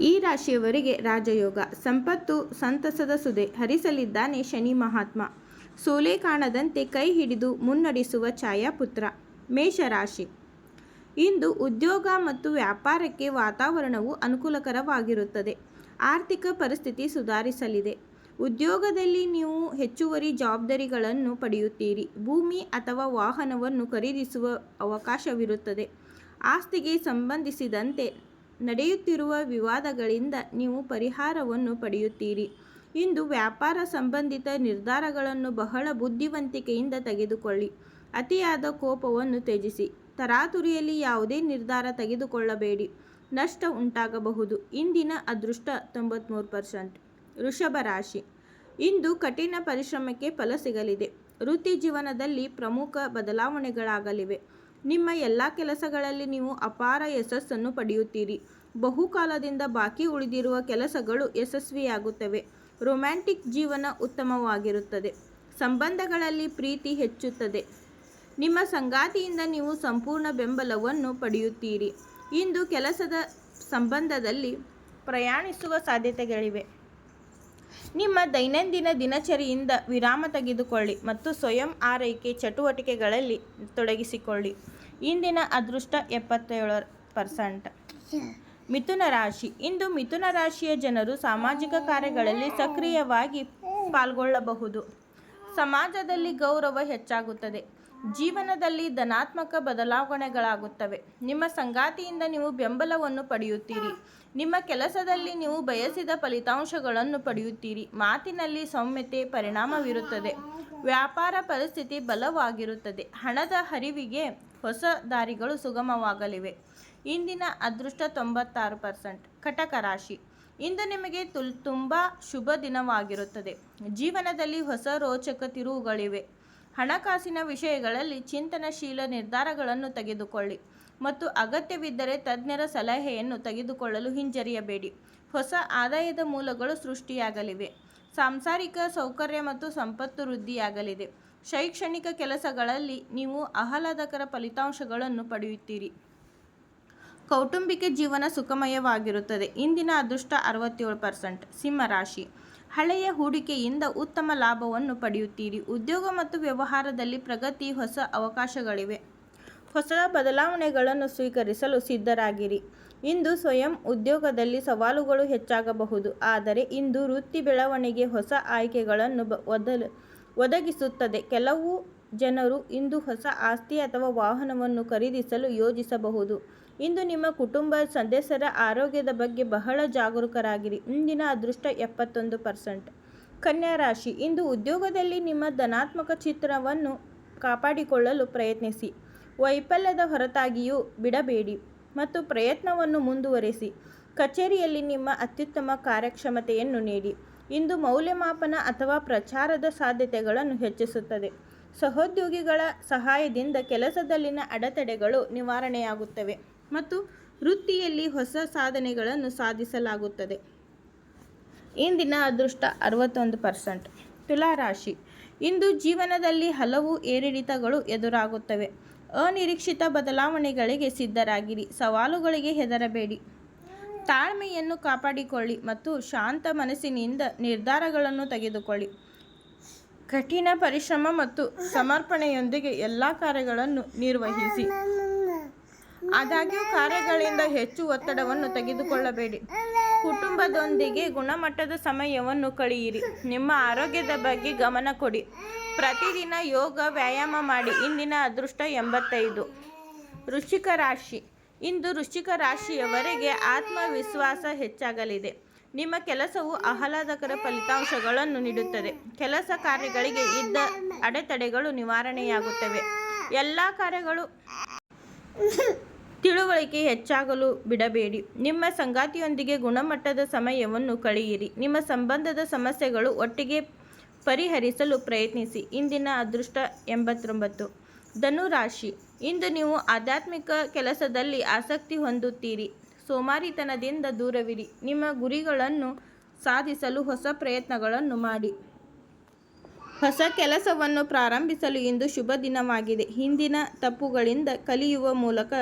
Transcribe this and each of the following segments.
ಈ ರಾಶಿಯವರಿಗೆ ರಾಜಯೋಗ, ಸಂಪತ್ತು, ಸಂತಸದ ಸುದೆ ಹರಿಸಲಿದ್ದಾನೆ ಶನಿ ಮಹಾತ್ಮ. ಸೋಲೆ ಕಾಣದಂತೆ ಕೈ ಹಿಡಿದು ಮುನ್ನಡೆಸುವ ಛಾಯಾಪುತ್ರ, ಮೇಷರಾಶಿ. ಇಂದು ಉದ್ಯೋಗ ಮತ್ತು ವ್ಯಾಪಾರಕ್ಕೆ ವಾತಾವರಣವು ಅನುಕೂಲಕರವಾಗಿರುತ್ತದೆ. ಆರ್ಥಿಕ ಪರಿಸ್ಥಿತಿ ಸುಧಾರಿಸಲಿದೆ. ಉದ್ಯೋಗದಲ್ಲಿ ನೀವು ಹೆಚ್ಚುವರಿ ಜವಾಬ್ದಾರಿಗಳನ್ನು ಪಡೆಯುತ್ತೀರಿ. ಭೂಮಿ ಅಥವಾ ವಾಹನವನ್ನು ಖರೀದಿಸುವ ಅವಕಾಶವಿರುತ್ತದೆ. ಆಸ್ತಿಗೆ ಸಂಬಂಧಿಸಿದಂತೆ ನಡೆಯುತ್ತಿರುವ ವಿವಾದಗಳಿಂದ ನೀವು ಪರಿಹಾರವನ್ನು ಪಡೆಯುತ್ತೀರಿ. ಇಂದು ವ್ಯಾಪಾರ ಸಂಬಂಧಿತ ನಿರ್ಧಾರಗಳನ್ನು ಬಹಳ ಬುದ್ಧಿವಂತಿಕೆಯಿಂದ ತೆಗೆದುಕೊಳ್ಳಿ. ಅತಿಯಾದ ಕೋಪವನ್ನು ತ್ಯಜಿಸಿ. ತರಾತುರಿಯಲ್ಲಿ ಯಾವುದೇ ನಿರ್ಧಾರ ತೆಗೆದುಕೊಳ್ಳಬೇಡಿ. ನಷ್ಟ ಉಂಟಾಗಬಹುದು. ಇಂದಿನ ಅದೃಷ್ಟ ತೊಂಬತ್ತ್ಮೂರು ಪರ್ಸೆಂಟ್. ವೃಷಭ ರಾಶಿ. ಇಂದು ಕಠಿಣ ಪರಿಶ್ರಮಕ್ಕೆ ಫಲ ಸಿಗಲಿದೆ. ವೃತ್ತಿ ಜೀವನದಲ್ಲಿ ಪ್ರಮುಖ ಬದಲಾವಣೆಗಳಾಗಲಿವೆ. ನಿಮ್ಮ ಎಲ್ಲ ಕೆಲಸಗಳಲ್ಲಿ ನೀವು ಅಪಾರ ಯಶಸ್ಸನ್ನು ಪಡೆಯುತ್ತೀರಿ. ಬಹುಕಾಲದಿಂದ ಬಾಕಿ ಉಳಿದಿರುವ ಕೆಲಸಗಳು ಯಶಸ್ವಿಯಾಗುತ್ತವೆ. ರೊಮ್ಯಾಂಟಿಕ್ ಜೀವನ ಉತ್ತಮವಾಗಿರುತ್ತದೆ. ಸಂಬಂಧಗಳಲ್ಲಿ ಪ್ರೀತಿ ಹೆಚ್ಚುತ್ತದೆ. ನಿಮ್ಮ ಸಂಗಾತಿಯಿಂದ ನೀವು ಸಂಪೂರ್ಣ ಬೆಂಬಲವನ್ನು ಪಡೆಯುತ್ತೀರಿ. ಇಂದು ಕೆಲಸದ ಸಂಬಂಧದಲ್ಲಿ ಪ್ರಯಾಣಿಸುವ ಸಾಧ್ಯತೆಗಳಿವೆ. ನಿಮ್ಮ ದೈನಂದಿನ ದಿನಚರಿಯಿಂದ ವಿರಾಮ ತೆಗೆದುಕೊಳ್ಳಿ ಮತ್ತು ಸ್ವಯಂ ಆರೈಕೆ ಚಟುವಟಿಕೆಗಳಲ್ಲಿ ತೊಡಗಿಸಿಕೊಳ್ಳಿ. ಇಂದಿನ ಅದೃಷ್ಟ ಎಪ್ಪತ್ತೇಳು ಪರ್ಸೆಂಟ್. ಮಿಥುನ ರಾಶಿ. ಇಂದು ಮಿಥುನ ರಾಶಿಯ ಜನರು ಸಾಮಾಜಿಕ ಕಾರ್ಯಗಳಲ್ಲಿ ಸಕ್ರಿಯವಾಗಿ ಪಾಲ್ಗೊಳ್ಳಬಹುದು. ಸಮಾಜದಲ್ಲಿ ಗೌರವ ಹೆಚ್ಚಾಗುತ್ತದೆ. ಜೀವನದಲ್ಲಿ ಧನಾತ್ಮಕ ಬದಲಾವಣೆಗಳಾಗುತ್ತವೆ. ನಿಮ್ಮ ಸಂಗಾತಿಯಿಂದ ನೀವು ಬೆಂಬಲವನ್ನು ಪಡೆಯುತ್ತೀರಿ. ನಿಮ್ಮ ಕೆಲಸದಲ್ಲಿ ನೀವು ಬಯಸಿದ ಫಲಿತಾಂಶಗಳನ್ನು ಪಡೆಯುತ್ತೀರಿ. ಮಾತಿನಲ್ಲಿ ಸೌಮ್ಯತೆ ಪರಿಣಾಮವಿರುತ್ತದೆ. ವ್ಯಾಪಾರ ಪರಿಸ್ಥಿತಿ ಬಲವಾಗಿರುತ್ತದೆ. ಹಣದ ಹರಿವಿಗೆ ಹೊಸ ದಾರಿಗಳು ಸುಗಮವಾಗಲಿವೆ. ಇಂದಿನ ಅದೃಷ್ಟ ತೊಂಬತ್ತಾರು ಪರ್ಸೆಂಟ್. ಕಟಕ ರಾಶಿ. ಇಂದು ನಿಮಗೆ ತುಲ್, ತುಂಬ ಶುಭ ದಿನವಾಗಿರುತ್ತದೆ. ಜೀವನದಲ್ಲಿ ಹೊಸ ರೋಚಕ ತಿರುವುಗಳಿವೆ. ಹಣಕಾಸಿನ ವಿಷಯಗಳಲ್ಲಿ ಚಿಂತನಶೀಲ ನಿರ್ಧಾರಗಳನ್ನು ತೆಗೆದುಕೊಳ್ಳಿ ಮತ್ತು ಅಗತ್ಯವಿದ್ದರೆ ತಜ್ಞರ ಸಲಹೆಯನ್ನು ತೆಗೆದುಕೊಳ್ಳಲು ಹಿಂಜರಿಯಬೇಡಿ. ಹೊಸ ಆದಾಯದ ಮೂಲಗಳು ಸೃಷ್ಟಿಯಾಗಲಿವೆ. ಸಾಂಸಾರಿಕ ಸೌಕರ್ಯ ಮತ್ತು ಸಂಪತ್ತು ವೃದ್ಧಿಯಾಗಲಿದೆ. ಶೈಕ್ಷಣಿಕ ಕೆಲಸಗಳಲ್ಲಿ ನೀವು ಆಹ್ಲಾದಕರ ಫಲಿತಾಂಶಗಳನ್ನು ಪಡೆಯುತ್ತೀರಿ. ಕೌಟುಂಬಿಕ ಜೀವನ ಸುಖಮಯವಾಗಿರುತ್ತದೆ. ಇಂದಿನ ಅದೃಷ್ಟ ಅರವತ್ತೇಳು ಪರ್ಸೆಂಟ್. ಸಿಂಹರಾಶಿ. ಹಳೆಯ ಹೂಡಿಕೆಯಿಂದ ಉತ್ತಮ ಲಾಭವನ್ನು ಪಡೆಯುತ್ತೀರಿ. ಉದ್ಯೋಗ ಮತ್ತು ವ್ಯವಹಾರದಲ್ಲಿ ಪ್ರಗತಿ, ಹೊಸ ಅವಕಾಶಗಳಿವೆ. ಹೊಸ ಬದಲಾವಣೆಗಳನ್ನು ಸ್ವೀಕರಿಸಲು ಸಿದ್ಧರಾಗಿರಿ. ಇಂದು ಸ್ವಯಂ ಉದ್ಯೋಗದಲ್ಲಿ ಸವಾಲುಗಳು ಹೆಚ್ಚಾಗಬಹುದು. ಆದರೆ ಇಂದು ವೃತ್ತಿ ಬೆಳವಣಿಗೆ ಹೊಸ ಆಯ್ಕೆಗಳನ್ನು ಒದಲ, ಒದಗಿಸುತ್ತದೆ. ಕೆಲವು ಜನರು ಇಂದು ಹೊಸ ಆಸ್ತಿ ಅಥವಾ ವಾಹನವನ್ನು ಖರೀದಿಸಲು ಯೋಜಿಸಬಹುದು. ಇಂದು ನಿಮ್ಮ ಕುಟುಂಬ ಸದಸ್ಯರ ಆರೋಗ್ಯದ ಬಗ್ಗೆ ಬಹಳ ಜಾಗರೂಕರಾಗಿರಿ. ಇಂದಿನ ಅದೃಷ್ಟ ಎಪ್ಪತ್ತೊಂದು ಪರ್ಸೆಂಟ್. ಕನ್ಯಾ ರಾಶಿ, ಇಂದು ಉದ್ಯೋಗದಲ್ಲಿ ನಿಮ್ಮ ಧನಾತ್ಮಕ ಚಿತ್ರವನ್ನು ಕಾಪಾಡಿಕೊಳ್ಳಲು ಪ್ರಯತ್ನಿಸಿ. ವೈಫಲ್ಯದ ಹೊರತಾಗಿಯೂ ಬಿಡಬೇಡಿ ಮತ್ತು ಪ್ರಯತ್ನವನ್ನು ಮುಂದುವರಿಸಿ. ಕಚೇರಿಯಲ್ಲಿ ನಿಮ್ಮ ಅತ್ಯುತ್ತಮ ಕಾರ್ಯಕ್ಷಮತೆಯನ್ನು ನೀಡಿ. ಇಂದು ಮೌಲ್ಯಮಾಪನ ಅಥವಾ ಪ್ರಚಾರದ ಸಾಧ್ಯತೆಗಳನ್ನು ಹೆಚ್ಚಿಸುತ್ತದೆ. ಸಹೋದ್ಯೋಗಿಗಳ ಸಹಾಯದಿಂದ ಕೆಲಸದಲ್ಲಿನ ಅಡೆತಡೆಗಳು ನಿವಾರಣೆಯಾಗುತ್ತವೆ. ಮತ್ತು ವೃತ್ತಿಯಲ್ಲಿ ಹೊಸ ಸಾಧನೆಗಳನ್ನು ಸಾಧಿಸಲಾಗುತ್ತದೆ. ಇಂದಿನ ಅದೃಷ್ಟ ಅರವತ್ತೊಂದು ಪರ್ಸೆಂಟ್. ತುಲಾರಾಶಿ. ಇಂದು ಜೀವನದಲ್ಲಿ ಹಲವು ಏರಿಳಿತಗಳು ಎದುರಾಗುತ್ತವೆ. ಅನಿರೀಕ್ಷಿತ ಬದಲಾವಣೆಗಳಿಗೆ ಸಿದ್ಧರಾಗಿರಿ. ಸವಾಲುಗಳಿಗೆ ಹೆದರಬೇಡಿ. ತಾಳ್ಮೆಯನ್ನು ಕಾಪಾಡಿಕೊಳ್ಳಿ ಮತ್ತು ಶಾಂತ ಮನಸ್ಸಿನಿಂದ ನಿರ್ಧಾರಗಳನ್ನು ತೆಗೆದುಕೊಳ್ಳಿ. ಕಠಿಣ ಪರಿಶ್ರಮ ಮತ್ತು ಸಮರ್ಪಣೆಯೊಂದಿಗೆ ಎಲ್ಲ ಕಾರ್ಯಗಳನ್ನು ನಿರ್ವಹಿಸಿ. ಆದಾಗ್ಯೂ ಕಾರ್ಯಗಳಿಂದ ಹೆಚ್ಚು ಒತ್ತಡವನ್ನು ತೆಗೆದುಕೊಳ್ಳಬೇಡಿ. ಕುಟುಂಬದೊಂದಿಗೆ ಗುಣಮಟ್ಟದ ಸಮಯವನ್ನು ಕಳೆಯಿರಿ. ನಿಮ್ಮ ಆರೋಗ್ಯದ ಬಗ್ಗೆ ಗಮನ ಕೊಡಿ. ಪ್ರತಿದಿನ ಯೋಗ, ವ್ಯಾಯಾಮ ಮಾಡಿ. ಇಂದಿನ ಅದೃಷ್ಟ ಎಂಬತ್ತೈದು. ವೃಶ್ಚಿಕ ರಾಶಿ. ಇಂದು ವೃಶ್ಚಿಕ ರಾಶಿಯವರೆಗೆ ಆತ್ಮವಿಶ್ವಾಸ ಹೆಚ್ಚಾಗಲಿದೆ. ನಿಮ್ಮ ಕೆಲಸವು ಆಹ್ಲಾದಕರ ಫಲಿತಾಂಶಗಳನ್ನು ನೀಡುತ್ತದೆ. ಕೆಲಸ ಕಾರ್ಯಗಳಿಗೆ ಇದ್ದ ಅಡೆತಡೆಗಳು ನಿವಾರಣೆಯಾಗುತ್ತವೆ. ಎಲ್ಲ ಕಾರ್ಯಗಳು ತಿಳುವಳಿಕೆ ಹೆಚ್ಚಾಗಲು ಬಿಡಬೇಡಿ. ನಿಮ್ಮ ಸಂಗಾತಿಯೊಂದಿಗೆ ಗುಣಮಟ್ಟದ ಸಮಯವನ್ನು ಕಳೆಯಿರಿ. ನಿಮ್ಮ ಸಂಬಂಧದ ಸಮಸ್ಯೆಗಳು ಒಟ್ಟಿಗೆ ಪರಿಹರಿಸಲು ಪ್ರಯತ್ನಿಸಿ. ಇಂದಿನ ಅದೃಷ್ಟ ಎಂಬತ್ತೊಂಬತ್ತು. ಧನುರಾಶಿ. ಇಂದು ನೀವು ಆಧ್ಯಾತ್ಮಿಕ ಕೆಲಸದಲ್ಲಿ ಆಸಕ್ತಿ ಹೊಂದುತ್ತೀರಿ. ಸೋಮಾರಿತನದಿಂದ ದೂರವಿರಿ. ನಿಮ್ಮ ಗುರಿಗಳನ್ನು ಸಾಧಿಸಲು ಹೊಸ ಪ್ರಯತ್ನಗಳನ್ನು ಮಾಡಿ. ಹೊಸ ಕೆಲಸವನ್ನು ಪ್ರಾರಂಭಿಸಲು ಇಂದು ಶುಭ ದಿನವಾಗಿದೆ. ಹಿಂದಿನ ತಪ್ಪುಗಳಿಂದ ಕಲಿಯುವ ಮೂಲಕ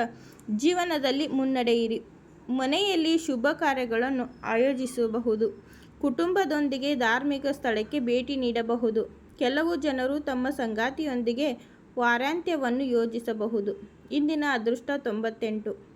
ಜೀವನದಲ್ಲಿ ಮುನ್ನಡೆಯಿರಿ. ಮನೆಯಲ್ಲಿ ಶುಭ ಕಾರ್ಯಗಳನ್ನು ಆಯೋಜಿಸಬಹುದು. ಕುಟುಂಬದೊಂದಿಗೆ ಧಾರ್ಮಿಕ ಸ್ಥಳಕ್ಕೆ ಭೇಟಿ ನೀಡಬಹುದು. ಕೆಲವು ಜನರು ತಮ್ಮ ಸಂಗಾತಿಯೊಂದಿಗೆ ವಾರಾಂತ್ಯವನ್ನು ಯೋಜಿಸಬಹುದು. ಇಂದಿನ ಅದೃಷ್ಟ ತೊಂಬತ್ತೆಂಟು.